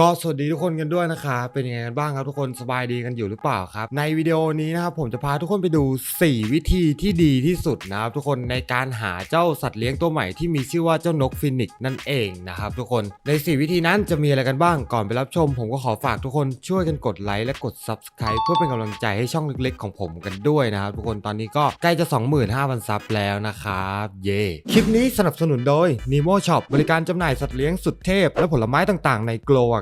ก็สวัสดีทุกคนกันด้วยนะครับเป็นยังไงกันบ้างครับทุกคนสบายดีกันอยู่หรือเปล่าครับ ในวิดีโอนี้นะครับผมจะพาทุกคนไปดู 4 วิธีที่ดีที่สุดนะครับทุกคนในการหาเจ้าสัตว์เลี้ยงตัวใหม่ที่มีชื่อว่าเจ้านกฟินิกซ์นั่นเองนะครับทุกคนใน 4 วิธีนั้นจะมีอะไรกันบ้างก่อนไปรับชม ผมก็ขอฝากทุกคนช่วยกันกดไลค์และกด Subscribe เพื่อเป็นกำลังใจให้ช่องเล็กๆ ของผมกันด้วยนะครับทุกคนตอนนี้ก็ใกล้จะ 25,000ซับแล้วนะครับเย่คลิปนี้สนับสนุนโดย Nemo Shop บริการจำหน่ายสัตว์เลี้ยงสุดเทพและผลไม้ต่างๆ ใน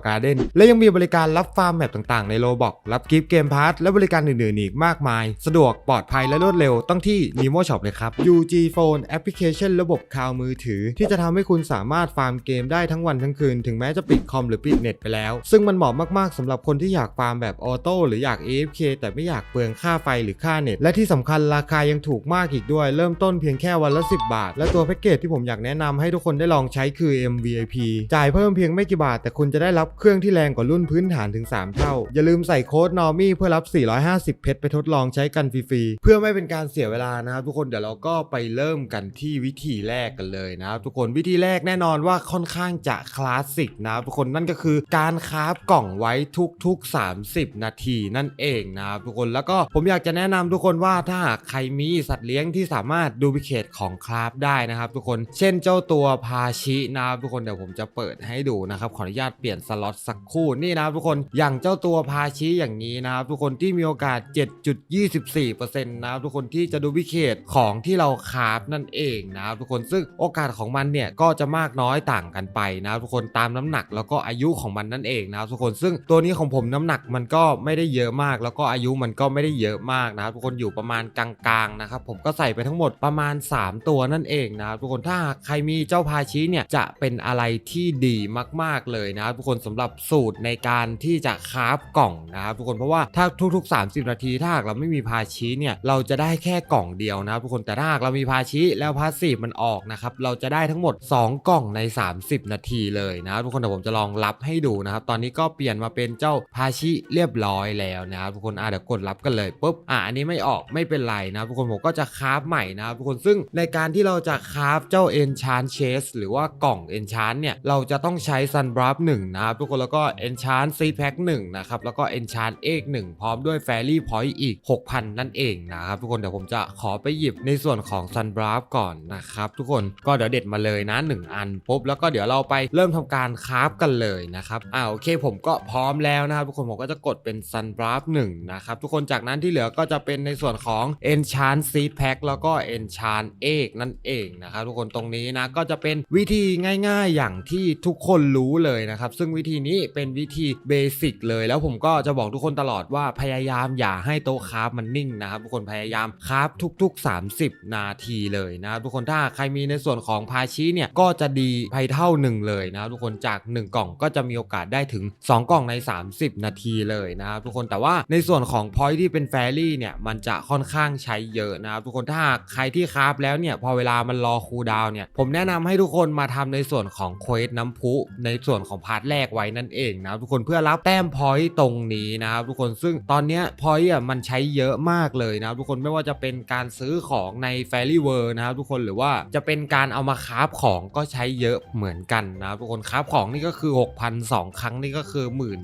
Glow Garden และยังมีบริการรับฟาร์มแมปต่างๆในโ o บอกรับกิฟต์เกมพาร์ทและบริการอื่นๆอีกมากมาย สะดวกปลอดภัยและรวดเร็วต้องที่ Nemo Shop เลยครับ UG Phone แอปพลิเคชันระบบคลาวมือถือ ที่จะทำให้คุณสามารถฟาร์มเกมได้ทั้งวันทั้งคืน ถึงแม้จะปิดคอมหรือปิดเน็ตไปแล้ว ซึ่งมันเหมาะมากๆสำหรับคนที่อยากฟาร์มแบบออโต้หรืออยาก AFK แต่ไม่อยากเปลืองค่าไฟหรือค่าเน็ต และที่สำคัญราคายังถูกมากอีกด้วย เริ่มต้นเพียงแค่วันละ 10 บาท และตัวแพ็กเกจที่ผมอยากแนะนำให้ทุกคนได้ลองใช้คือ M V I P จ่ายเพิ่มเพียงไม่กี่บาท แต่คุณจะได้รับเครื่องที่แรงกว่ารุ่นพื้นฐานถึง 3 เท่า อย่าลืมใส่โค้ด NORMY เพื่อรับ 450 เพชรไปทดลองใช้กันฟรีๆ เพื่อไม่เป็นการเสียเวลานะครับทุกคนเดี๋ยวเราก็ไปเริ่มกันที่วิธีแรกกันเลยนะครับทุกคนวิธีแรกแน่นอนว่าค่อนข้างจะคลาสสิกนะครับทุกคนนั่นก็คือการคาฟกล่องไว้ทุกๆ 30 นาทีนั่นเองนะครับทุกคนแล้วก็ผมอยากจะแนะนำทุกคนว่าถ้าหากใครมีสัตว์เลี้ยงที่สามารถดูพิเคตของคราฟได้นะครับ ทุกคนเช่นเจ้าตัวพาชินะครับทุกคนเดี๋ยวผมจะเปิดให้ดูนะครับขออนุญาตเปลี่ยนสล็อตสักคู่นี่นะครับทุกคนอย่างเจ้าตัวพาชิอย่างนี้นะครับทุกคนที่มีโอกาส 7.24%นะครับทุกคนที่จะดูพิเคตของที่เราคาฟนั่นเองนะครับทุกคนซึ่งโอกาสของมันเนี่ยก็จะมากน้อยต่างกันไปนะครับทุกคนตามน้ำหนักแล้วก็อายุของมันนั่นเองนะครับทุกคนซึ่งตัวนี้ของผมน้ำหนักมันก็ไม่ได้เยอะมาก แล้วก็อายุมันก็ไม่ได้เยอะมากนะครับทุกคนอยู่ประมาณกลางๆนะครับผมก็ใส่ไปทั้งหมดประมาณ 3 ตัวนั่นเองนะครับทุกคนถ้าใครมีเจ้าพาชิเนี่ยจะเป็นอะไรที่ดีมากๆเลยนะครับทุกคนสำหรับสูตรในการที่จะคราฟกล่องนะครับทุกคนเพราะว่าถ้าทุกๆ 30 นาทีถ้าหากเราไม่มีพาชิเนี่ยเราจะได้แค่กล่องเดียวนะครับทุกคนแต่ถ้าหากเรามีพาชิแล้วพาสีมันออกนะครับเราจะได้ทั้งหมด 2 กล่องใน 30 นาทีเลยนะครับทุกคนเดี๋ยวผมจะลองรับให้ดูนะครับตอนนี้ก็เปลี่ยนมาเป็นเจ้าพาชิเรียบร้อยแล้วนะครับทุกคนอะเดี๋ยวกดรับกันเลยปุ๊บอะอันนี้ไม่ออกไม่เป็นไรนะครับทุกคนผมก็จะคราฟใหม่นะครับทุกคนซึ่งในการที่เราจะคราฟเจ้า Enchant Chest หรือว่ากล่อง Enchant เนี่ยเราจะต้องใช้ Sun b r u f 1นะครับทุกคนแล้วก็ Enchant Seed Pack 1นะครับแล้วก็ Enchant Egg 1 พร้อมด้วย Fairy Point อีก 6,000 นั่นเองนะครับทุกคนเดี๋ยวผมจะขอไปหยิบในส่วนของ Sun b r u f ก่อนนะครับทุกคนก็เดี๋ยวเด็ดมาเลยนะ 1 อันปุ๊บแล้วก็เดี๋ยวเราไปเริ่มทำการคราฟกันเลยนะครับอ่าโอเคผมก็พร้อมแล้วนะครับทุกคนผมก็จะกดเป็น Sun b r u f 1นะครับทุกคนจากนั้นที่เหลือก็จะเป็นในส่วนของ Enchant Seed Pack แล้วก็ Enchant Egg นั่นเองนะครับทุกคนตรงนี้นะก็จะเป็นวิธีง่าย ๆ อย่างที่ทุกคนรู้เลยนะครับซึ่งวิธีนี้เป็นวิธีเบสิกเลยแล้วผมก็จะบอกทุกคนตลอดว่าพยายามอย่าให้โต๊ะคราฟมันนิ่งนะครับทุกคนพยายามคราฟทุก ๆ 30 นาทีเลยนะครับทุกคนถ้าใครมีในส่วนของพาชิเนี่ยก็จะดีไปเท่าหนึ่งเลยนะครับทุกคนจาก 1 กล่องก็จะมีโอกาสได้ถึง 2 กล่องใน 30 นาทีเลยนะครับทุกคนแต่ว่าในส่วนของพอยที่เป็นแฟรี่เนี่ยมันจะค่อนข้างใช้เยอะนะครับทุกคนถ้าใครที่คราฟแล้วเนี่ยพอเวลามันรอคูลดาวน์เนี่ยผมแนะนำให้ทุกคนมาทำในส่วนของเควสน้ำพุในส่วนของพาร์ทแรกไว้นั่นเองนะทุกคนเพื่อรับแต้มพอยต์ตรงนี้นะครับทุกคนซึ่งตอนนี้พอยต์อะมันใช้เยอะมากเลยนะทุกคนไม่ว่าจะเป็นการซื้อของในแฟรี่เวิร์นะครับทุกคนหรือว่าจะเป็นการเอามาคราฟของก็ใช้เยอะเหมือนกันนะทุกคนคราฟของนี่ก็คือ 6,002 ครั้งนี่ก็คือ 1 2ื่น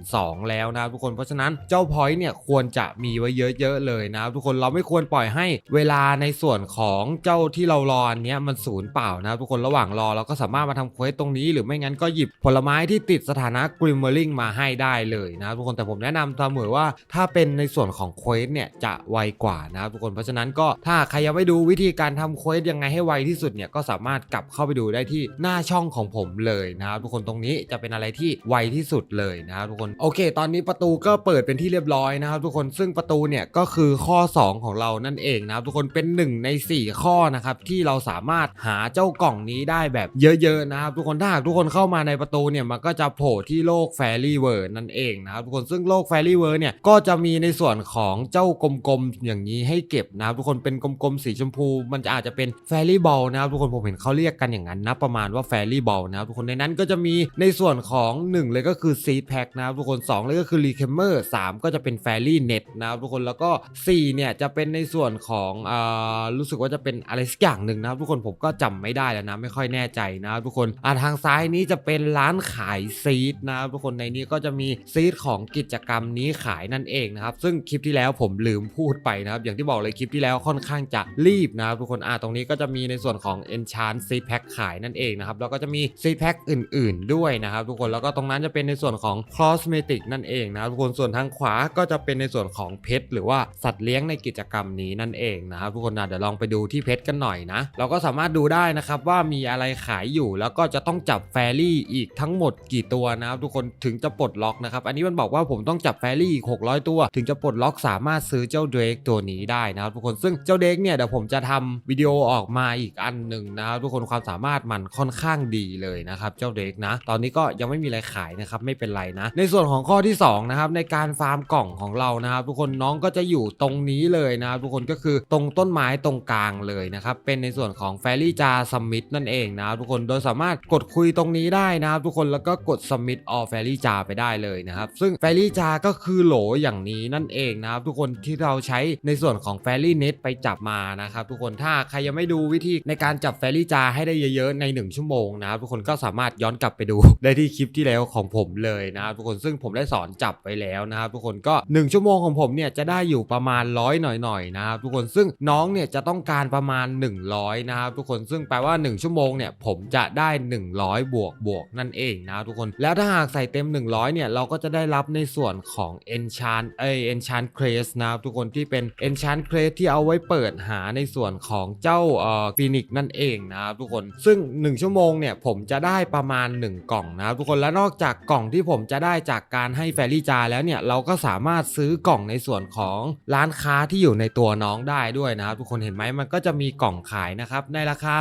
แล้วนะทุกคนเพราะฉะนั้นเจ้าพอยต์เนี่ยควรจะมีไว้เยอะๆเลยนะทุกคนเราไม่ควรปล่อยให้เวลาในส่วนของเจ้าที่เรารออันเนี้ยมันศูนย์เปล่านะครับทุกคนระหว่างรอเราก็สามารถมาทำเควสตรงนี้ หรือไม่งั้นก็หยิบผลไม้ที่ติดสถานะกริมเมอร์ลิงมาให้ได้เลยนะทุกคนแต่ผมแนะนำเสมอว่าถ้าเป็นในส่วนของเควสเนี่ยจะไวกว่านะทุกคนเพราะฉะนั้นก็ถ้าใครยังไม่ดูวิธีการทำเควสยังไงให้ไวที่สุดเนี่ยก็สามารถกลับเข้าไปดูได้ที่หน้าช่องของผมเลยนะครับทุกคนตรงนี้จะเป็นอะไรที่ไวที่สุดเลยนะครับทุกคนโอเค ตอนนี้ประตูก็เปิดเป็นที่เรียบร้อยนะครับทุกคนซึ่งประตูเนี่ยก็คือข้อ 2 ของเรานั่นเองนะครับทุกคนเป็น 1 ใน 4 ข้อนะครับที่เราสามารถหาเจ้ากล่องนี้ได้แบบเยอะๆนะครับทุกคนถ้าหากทุกคนเข้ามาในประตูเนี่ยมันก็จะโผล่ที่โลกแฟรี่เวิร์นั่นเองนะครับทุกคนซึ่งโลกแฟรี่เวิร์เนี่ยก็จะมีในส่วนของเจ้ากลมๆอย่างนี้ให้เก็บนะครับทุกคนเป็นกลมๆสีชมพู มันจะอาจจะเป็นแฟรี่บอลนะครับทุกคนผมเห็นเขาเรียกกันอย่างนั้นนะประมาณว่าแฟรี่บอลนะครับทุกคนในนั้นก็จะมีในส่วนของ 1 เลยก็คือซีดแพ็คนะครับทุกคน2เลยก็คือรีเคมเมอร์3ก็จะเป็นแฟรี่เน็ตนะครับทุกคนแล้วก็4เนี่ยจะเป็นในส่วนของอ่ารู้สึกว่าจะเป็นอะไรสักอย่างหนึ่งนะครับทุกคนผมก็จำไม่ได้แล้วนะไม่ค่อยแน่ใจนะครับทุกคนอ่าทางซ้ายนี้จะเป็นร้านขายซีดดนะครับทุกคนในนี้ก็จะมีซีดของกิจกรรมนี้ขายนั่นเองนะครับซึ่งคลิปที่แล้วผมลืมพูดไปนะครับอย่างที่บอกเลยคลิปที่แล้วค่อนข้างจะรีบนะครับทุกคนอ่าตรงนี้ก็จะมีในส่วนของ Enchant Seed Pack ขายนั่นเองนะครับแล้วก็จะมี Seed Pack อื่น ๆ ด้วยนะครับทุกคนแล้วก็ตรงนั้นจะเป็นในส่วนของ Cosmetic นั่นเองนะครับทุกคนส่วนทางขวาก็จะเป็นในส่วนของเพชรหรือว่าสัตว์เลี้ยงในกิจกรรมนี้นั่นเองนะครับทุกคนนะเดี๋ยวลองไปดูที่เพชรกันหน่อยนะเราก็สามารถดูได้นะครับว่ามีอะไรขายอยู่แล้วก็จะต้องจับแฟรี่อีกทั้งหมดกี่ตัวนะะครับทุกคนถึงจะปลดล็อกนะครับอันนี้มันบอกว่าผมต้องจับแฟรี่อีก600 ตัว ถึงจะปลดล็อกสามารถซื้อเจ้าเดรกตัวนี้ได้นะครับทุกคนซึ่งเจ้าเดรกเนี่ยเดี๋ยวผมจะทำวิดีโอออกมาอีกอันหนึ่งนะครับทุกคนความสามารถมันค่อนข้างดีเลยนะครับเจ้าเดรกนะ ตอนนี้ก็ยังไม่มีอะไรขายนะครับไม่เป็นไรนะ ในส่วนของข้อที่สองนะครับในการฟาร์มกล่องของเรานะครับทุกคนน้องก็จะอยู่ตรงนี้เลยนะครับทุกคนก็คือตรงต้นไม้ตรงกลางเลยนะครับเป็นในส่วนของแฟรี่จาสมิธนั่นเองนะครับทุกคนโดยสามารถกดคุยตรงนี้ได้นะครับทุกคนแล้วก็กดสมิธออฟแฟรี่จาไปได้เลยนะครับ ซึ่งแฟรี่จาก็คือโหลอย่างนี้นั่นเองนะครับ ทุกคนที่เราใช้ในส่วนของแฟรี่เน็ตไปจับมานะครับ ทุกคนถ้าใครยังไม่ดูวิธีในการจับแฟรี่จาให้ได้เยอะๆใน 1 ชั่วโมงนะครับทุกคนก็สามารถย้อนกลับไปดูได้ที่คลิปที่แล้วของผมเลยนะครับทุกคนซึ่งผมได้สอนจับไปแล้วนะครับทุกคนก็ 1 ชั่วโมงของผมเนี่ยจะได้อยู่ประมาณร้อยหน่อยๆนะครับทุกคนซึ่งน้องเนี่ยจะต้องการประมาณ 100นะครับทุกคนซึ่งแปลว่า 1 ชั่วโมงเนี่ยผมจะได้ 100 บวกบวกนั่นเองนะครับทุกคนแล้วถ้าหากใส่เต็ม 100 เนี่ย เราก็จะได้รับในส่วนของ enchant เอ้ย enchant crest นะครับทุกคนที่เป็น enchant crest ที่เอาไว้เปิดหาในส่วนของเจ้าเอ่อฟินิกนั่นเองนะครับทุกคนซึ่ง 1 ชั่วโมงเนี่ย ผมจะได้ประมาณ 1 กล่องนะครับทุกคนและนอกจากกล่องที่ผมจะได้จากการให้แฟรี่จาแล้วเนี่ย เราก็สามารถซื้อกล่องในส่วนของร้านค้าที่อยู่ในตัวน้องได้ด้วยนะครับทุกคนเห็นไหมมันก็จะมีกล่องขายนะครับในราคา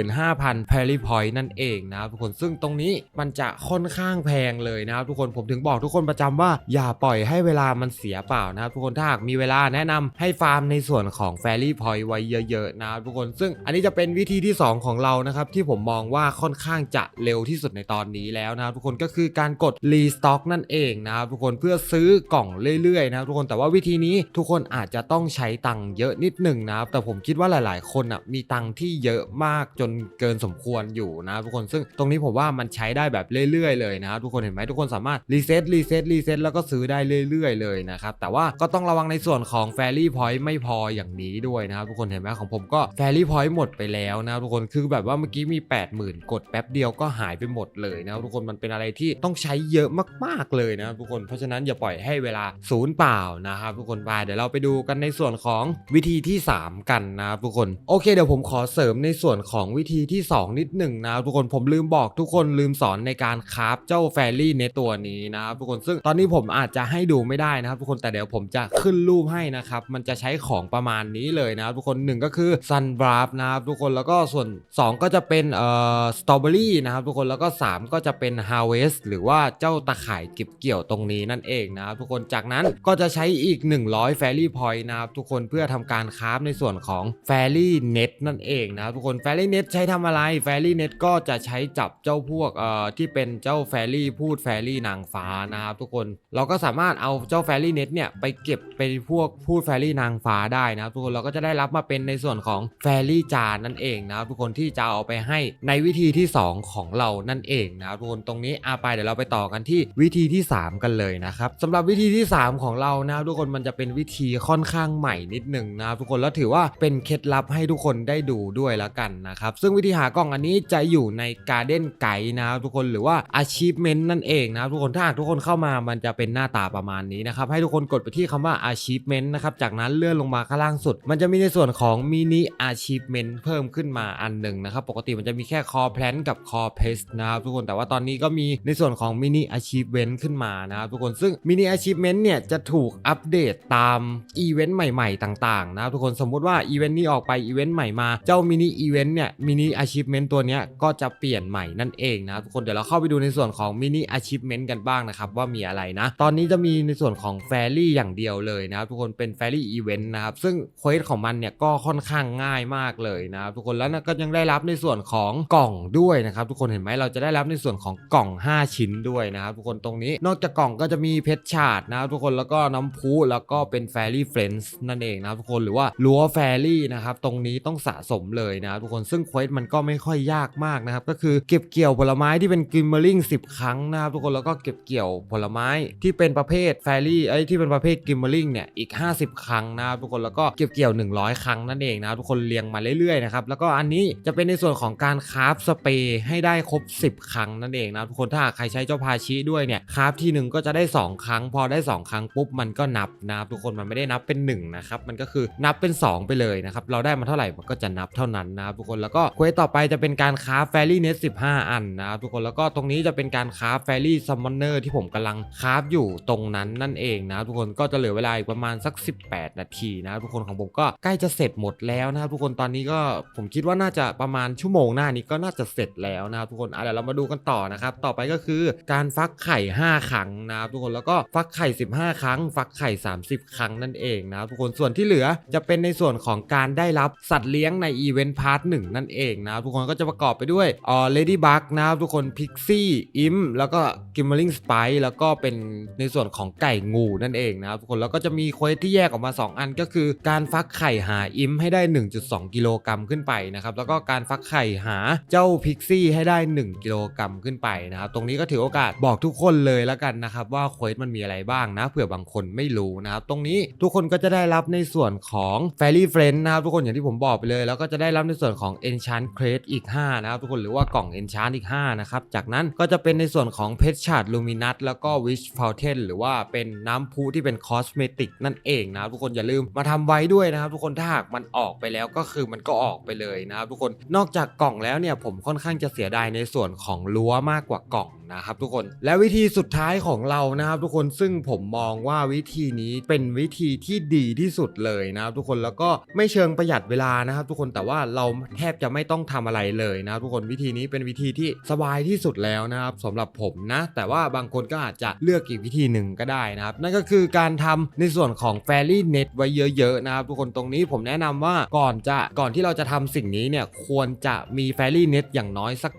15,000 p e r r y point นั่นเองนะครับทุกคนซึ่งตรงนี้มันจะค่อนข้างแพงเลยนะครับทุกคนผมถึงบอกทุกคนประจำว่าอย่าปล่อยให้เวลามันเสียเปล่านะครับทุกคนถ้าหากมีเวลาแนะนำให้ฟาร์มในส่วนของ f a i r y point ไว้เยอะๆนะครับทุกคนซึ่งอันนี้จะเป็นวิธีที่ 2 ของเรานะครับที่ผมมองว่าค่อนข้างจะเร็วที่สุดในตอนนี้แล้วนะครับทุกคนก็คือการกด restock นั่นเองนะครับทุกคนเพื่อซื้อกล่องเรื่อยๆนะครับทุกคนแต่ว่าวิธีนี้ทุกคนอาจจะต้องใช้ตังค์เยอะนิดหนึ่งนะครับแต่ผมคิดว่าหลาย ๆ คนอะมีตังค์ที่เยอะมากจนเกินสมควรอยู่นะครับทุกคนซึ่งตรงนี้ผมว่ามันใช้ได้แบบเรื่อย ๆ เลยนะครับทุกคนเห็นไหมทุกคนสามารถรีเซ็ตรีเซ็ตรีเซ็ตแล้วก็ซื้อได้เรื่อยๆเลยนะครับแต่ว่าก็ต้องระวังในส่วนของ f a i r y point ไม่พออย่างนี้ด้วยนะครับทุกคนเห็นไหมของผมก็ f a i r y point หมดไปแล้วนะครับทุกคนคือแบบว่าเมื่อกี้มี 80,000 กดแป๊บเดียวก็หายไปหมดเลยนะครับทุกคนมันเป็นอะไรที่ต้องใช้เยอะมากๆเลยนะครับทุกคนเพราะฉะนั้นอย่าปล่อยให้เวลาศูนย์เปล่านะครับทุกคนไปเดี๋ยวเราไปดูกันในส่วนของวิธีที่ 3 กันนะครับทุกคนโอเคเดี๋ยวผมขอเสริมในส่วนของวิธีที่ 2 นิดหนึ่งนะครับทุกคนผมลืมบอกทุกคนลืมสอนในการคราฟเจ้าแฟรี่เนตัวนี้นะครับทุกคนซึ่งตอนนี้ผมอาจจะให้ดูไม่ได้นะครับทุกคนแต่เดี๋ยวผมจะขึ้นรูปให้นะครับมันจะใช้ของประมาณนี้เลยนะครับทุกคนหนึ่งก็คือ Sun b r a f นะครับทุกคนแล้วก็ส่วน 2 ก็จะเป็นเอ่อสตรอเบอรี่นะครับทุกคนแล้วก็ 3 ก็จะเป็น Harvest หรือว่าเจ้าตะข่ายเก็บเกี่ยวตรงนี้นั่นเองนะครับทุกคนจากนั้นก็จะใช้อีก 100 Fairy Point นะครับทุกคนเพื่อทำการคราฟในส่วนของ Fairy Net นั่นเองนะครับทุกคน Fairy Net ใช้ทำอะไร Fairy Net ก็จะใช้จับเจ้าพวกเอ่อที่เป็นเจ้า Fairy พูด Fairy นางฟ้านะครับทุกคนเราก็สามารถเอาเจ้า Fairy Net เนี่ยไปเก็บไปพวกพูด Fairy นางฟ้าได้นะครับทุกคนเราก็จะได้รับมาเป็นในส่วนของ Fairy จานนั่นเองนะครับทุกคนที่จะเอาไปให้ในวิธีที่ 2 ของเรานั่นเองนะครับทุกคนตรงนี้อาไปเดี๋ยวเราไปต่อกันที่วิธีที่ 3 กันเลยนะครับสำหรับวิธีที่ 3 ของเรานะครับทุกคนมันจะเป็นวิธีค่อนข้างใหม่นิดหนึ่งนะครับทุกคนแล้วถือว่าเป็นเคล็ดลับให้ทุกคนได้ดูด้วยแล้วกันนะครับซึ่งวิธีหากล่องอันนี้จะอยู่ใน Garden Guide นะครับทุกคนหรือว่า Achievement นั่นเองนะครับทุกคนถ้าหากทุกคนเข้ามามันจะเป็นหน้าตาประมาณนี้นะครับให้ทุกคนกดไปที่คำว่า Achievement นะครับจากนั้นเลื่อนลงมาข้างล่างสุด มันจะมีในส่วนของ Mini Achievement เพิ่มขึ้นมาอันหนึ่งนะครับปกติมันจะมีแค่ Core Plan กับ Core Paste นะครับทุกคนแต่ว่าตอนนี้ก็มีในส่วนของ Mini Achievement ขึ้นมานะครับทุกคนซึ่ง Mini Achievement เนี่ยจะถูกอัปเดตตามอีเวนต์ใหม่ ๆ ต่างๆนะครับทุกคนสมมุติว่าอีเวนต์นี้ออกไปอีเวนต์ใหม่มาเจ้า Mini Event เนี่ย Mini Achievement ตัวนี้ก็จะเปลี่ยนใหม่นั่นเองนะครับทุกคนเดี๋ยวเราเข้าไปดูในส่วนของ Mini Achievement กันบ้างนะครับว่ามีอะไรนะ ตอนนี้จะมีในส่วนของ f a i r y อย่างเดียวเลยนะครับทุกคนเป็น f a i r y Event นะครับซึ่งเควสของมันเนี่ยก็ค่อนข้างง่ายมากเลยนะครับทุกคนแล้วก็ยังได้รับในส่วนของกล่องด้วยนะครับทุกคนเห็นไหมเราจะได้รับในส่วนของกล่อง 5 ชิ้นด้วยนะครับทุกคนตรงนี้นอกจากกล่องก็จะมีเพชรชาดนะครับทุกคนแล้วก็น้ำพุแล้วก็เป็น f a i r y Friends นั่นเองนะครับทุกคนหรือว่ารั้ว f a i r y นะครับตรงนี้ต้องสะสมเลยนะครับทุกคนซึ่งเควสมันก็ไม่ค่อยยากมากนะครับก็คือเก็บเกี่ยวผลไม้ที่เป็นกิมเมอริง10 ครั้งนะครับทุกคนแล้วก็เก็บเกี่ยวผลไม้ที่เป็นประเภทแฟรี่ไอ้ที่เป็นประเภทกิมเมอริงเนี่ยอีก 50 ครั้งนะครับทุกคนแล้วก็เก็บเกี่ยว 100 ครั้งนั่นเองนะทุกคนเรียงมาเรื่อยๆนะครับแล้วก็อันนี้จะเป็นในส่วนของการคราฟสเปรย์ให้ได้ครบ 10 ครั้งนั่นเองนะทุกคนถ้าใครใช้เจ้าพาชิด้วยเนี่ยคราฟทีหนึ่งก็จะได้ 2 ครั้ง พอได้ 2 ครั้งปุ๊บมันก็นับนะครับทุกคนมันไม่ได้นับเป็น1นะครับมันก็คือนับเป็น 2 ไปเลยนะครับเราได้มาเท่าไหร่มันก็จะนับเท่านั้นนะครับทุกคนแล้วก็เควสต่อไปจะเป็นการคราฟแฟรี่เน็ต15 อันนะครับทุกคนแล้วก็ตรงนี้จะเป็นการคราฟแฟรี่ซัมมอนเนอร์ที่ผมกำลังคราฟอยู่ตรงนั้นนั่นเองนะทุกคนก็จะเหลือเวลาอีกประมาณสัก 18 นาทีนะทุกคนของผมก็ใกล้จะเสร็จหมดแล้วนะครับทุกคนตอนนี้ก็ผมคิดว่าน่าจะประมาณชั่วโมงหน้านี้ก็น่าจะเสร็จแล้วนะครับทุกคนอะเดี๋ยวเรามาดูกันต่อนะครับต่อไปก็คือการฟักไข่ 5 ครั้งนะครับทุกคนแล้วก็ฟักไข่ 15 ครั้ง ฟักไข่ 30 ครั้งนั่นเองนะครับทุกคนส่วนที่เหลือจะเป็นในส่วนของการได้รับสัตว์เลี้ยงในอีเวนต์พาร์ทหนึ่งนั่นเองนะครับทุกคนก็จะประกอบไปด้วยอ๋อเลดี้บักนะครับทุกคนพิกซี่อิมแล้วก็กิมเมอริงสไปแล้วก็เป็นในส่วนของไก่งูนั่นเองนะครับทุกคน แล้วก็จะมีเควสที่แยกออกมา 2 อันก็คือ การฟักไข่หาอิมให้ได้ 1.2 กิโลกรัมขึ้นไปนะครับ แล้วก็การฟักไข่หาเจ้าพิกซี่ให้ได้ 1 กิโลกรัมขึ้นไปนะครับ ตรงนี้ก็ถือโอกาสบอกทุกคนเลยแล้วกันนะครับว่าเควสมันมีอะไรบ้างนะเผื่อบางคนไม่รู้นะครับ ตรงนี้ทุกคนก็จะได้รับในส่วนของ Fairy Friend นะครับทุกคนอย่างที่ผมบอกไปเลย แล้วก็จะได้รับในส่วนของ Enchant Crate อีก5นะครับทุกคนหรือว่ากล่อง Enchant อีก5นะครับจากนั้นก็จะเป็นเป็นในส่วนของเพชรชาร์ดลูมินัสแล้วก็วิชฟาวเทนหรือว่าเป็นน้ำพุที่เป็นคอสเมติกนั่นเองนะครับทุกคนอย่าลืมมาทำไว้ด้วยนะครับทุกคนถ้าหากมันออกไปแล้วก็คือมันก็ออกไปเลยนะครับทุกคนนอกจากกล่องแล้วเนี่ยผมค่อนข้างจะเสียดายในส่วนของรั้วมากกว่ากล่อง นะครับทุกคนและวิธีสุดท้ายของเรานะครับ ทุกคนซึ่งผมมองว่าวิธีนี้เป็นวิธีที่ดีที่สุดเลยนะครับทุกคนแล้วก็ไม่เชิงประหยัดเวลานะครับ ทุกคนแต่ว่าเราแทบจะไม่ต้องทำอะไรเลยนะครับทุกคนวิธีนี้เป็นวิธีที่สบายที่สุดแล้วนะครับสำหรับผมนะแต่ว่าบางคนก็อาจจะเลือกอีกวิธีหนึ่งก็ได้นะครับ นั่นก็คือการทำในส่วนของ Fairy Net ไว้เยอะๆนะครับทุกคนตรงนี้ผมแนะนำว่าก่อนจะก่อนที่เราจะทำสิ่งนี้เนี่ยควรจะมี Fairy Net อย่างน้อยสัก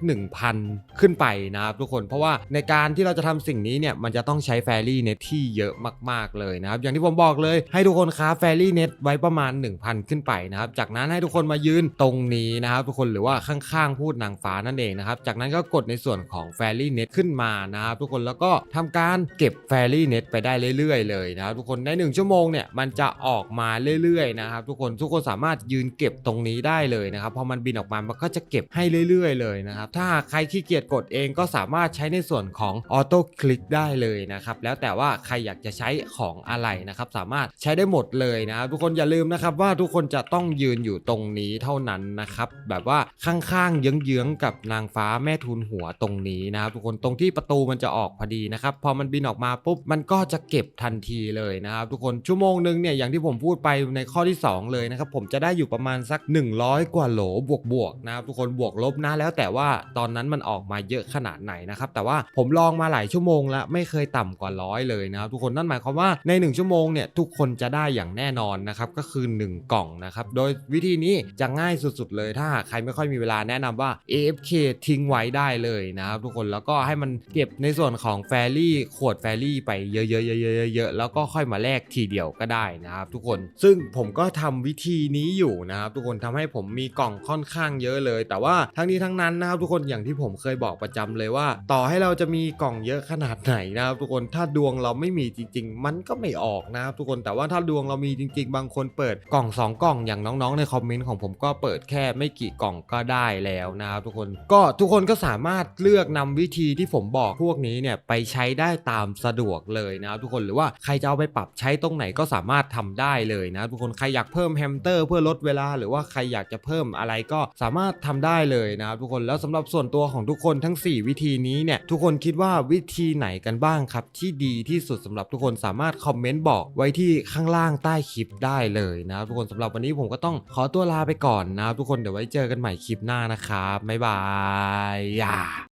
1,000 ขึ้นไปนะครับทุกคนเพราะว่าในการที่เราจะทำสิ่งนี้เนี่ยมันจะต้องใช้ Fairy Net ที่เยอะมากๆเลยนะครับอย่างที่ผมบอกเลยให้ทุกคนค้า Fairy Net ไว้ประมาณ 1,000 ขึ้นไปนะครับจากนั้นให้ทุกคนมายืนตรงนี้นะครับทุกคนหรือว่าข้างๆพูดนางฟ้านั่นเองนะครับจากนั้นก็กดในส่วนของ Fairy Net ขึ้นมานะครับทุกคนแล้วก็ทำการเก็บ Fairy Net ไปได้เรื่อยๆ เลยนะครับทุกคนใน 1 ชั่วโมงเนี่ยมันจะออกมาเรื่อยๆนะครับทุกคนทุกคนสามารถยืนเก็บตรงนี้ได้เลยนะครับพอมันบินออกมามันก็จะเก็บให้เรื่อย ๆ เลยนะครับถ้าใครขี้เกียจกดเองก็สามารถใช้ในส่วนของออโต้คลิกได้เลยนะครับ แล้วแต่ว่าใครอยากจะใช้ของอะไรนะครับ สามารถใช้ได้หมดเลยนะครับทุกคนอย่าลืมนะครับว่าทุกคนจะต้องยืนอยู่ตรงนี้เท่านั้นนะครับ แบบว่าข้างๆเยื้องๆกับนางฟ้าแม่ทุนหัวตรงนี้นะครับทุกคนตรงที่ประตูมันจะออกพอดีนะครับ พอมันบินออกมาปุ๊บมันก็จะเก็บทันทีเลยนะครับ ทุกคนชั่วโมงหนึ่งเนี่ยอย่างที่ผมพูดไปในข้อที่ 2 เลยนะครับ ผมจะได้อยู่ประมาณสัก 100 กว่าโหลบวกบวกๆนะครับทุกคนบวกลบนะแล้วแต่ว่าตอนนั้นมันออกมาเยอะขนาดไหนนะครับแต่ว่าผมลองมาหลายชั่วโมงแล้วไม่เคยต่ำกว่าร้อยเลยนะครับทุกคนนั่นหมายความว่าใน 1 ชั่วโมงเนี่ยทุกคนจะได้อย่างแน่นอนนะครับก็คือ 1 กล่องนะครับโดยวิธีนี้จะง่ายสุดๆเลย ถ้าหากใครไม่ค่อยมีเวลาแนะนำว่า AFK ทิ้งไว้ได้เลยนะครับทุกคนแล้วก็ให้มันเก็บในส่วนของแฟรี่ขวดแฟรี่ไปเยอะๆๆๆๆแล้วก็ค่อยมาแลกทีเดียวก็ได้นะครับทุกคนซึ่งผมก็ทำวิธีนี้อยู่นะครับทุกคนทำให้ผมมีกล่องค่อนข้างเยอะเลย แต่ว่าทั้งนี้ทั้งนั้นนะครับทุกคนอย่างที่ผมเคยบอกประจำเลยว่า ต่อใให้เราจะมีกล่องเยอะขนาดไหนนะครับทุกคนถ้าดวงเราไม่มีจริง ๆ มันก็ไม่ออกนะครับทุกคนแต่ว่าถ้าดวงเรามีจริง ๆ บางคนเปิดกล่อง 2 กล่องอย่างน้องๆในคอมเมนต์ของผมก็เปิดแค่ไม่กี่กล่องก็ได้แล้วนะครับทุกคนก็ทุกคนก็สามารถเลือกนำวิธีที่ผมบอกพวกนี้เนี่ยไปใช้ได้ตามสะดวกเลยนะครับทุกคนหรือว่าใครจะเอาไปปรับใช้ตรงไหนก็สามารถทำได้เลยนะทุกคนใครอยากเพิ่มแฮมสเตอร์ เพื่อลดเวลา หรือว่าใครอยากจะเพิ่มอะไรก็สามารถทำได้เลยนะครับทุกคนแล้วสำหรับส่วนตัวของทุกคนทั้ง 4 วิธีนี้เนี่ยทุกคนคิดว่าวิธีไหนกันบ้างครับ ที่ดีที่สุดสำหรับทุกคนสามารถคอมเมนต์บอกไว้ที่ข้างล่างใต้คลิปได้เลยนะครับทุกคนสำหรับวันนี้ผมก็ต้องขอตัวลาไปก่อนนะครับทุกคนเดี๋ยวไว้เจอกันใหม่คลิปหน้านะครับบ๊ายบาย